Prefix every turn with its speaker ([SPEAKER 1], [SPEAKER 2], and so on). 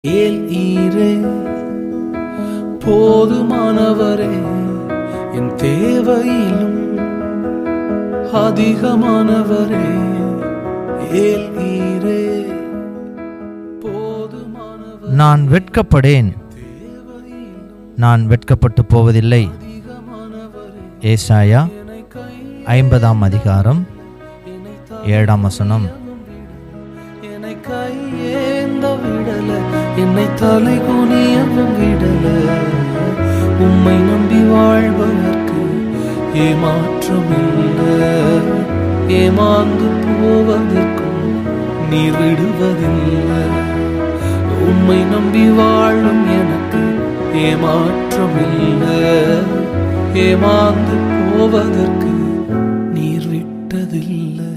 [SPEAKER 1] ஏல் ஈரே? போதுமானவரே என் தேவையிலும் அதிகமானவரே ஏல் ஈரே?
[SPEAKER 2] நான் வெட்கப்படேன். நான் வெட்கப்பட்டு போவதில்லை. ஏசாயா ஐம்பதாம் அதிகாரம் ஏழாம் வசனம்.
[SPEAKER 1] என்னை என்னை தலை குனியவும் விடல. உம்மை நம்பி வாழ்வதற்கு ஏமாற்றம் இல்லை ஏமாந்து போவதற்கும் நீ விடுவதில்லை. உம்மை நம்பி வாழும் எனக்கு ஏமாற்றம் இல்லை ஏமாந்து போவதற்கு நீர் விட்டதில்லை.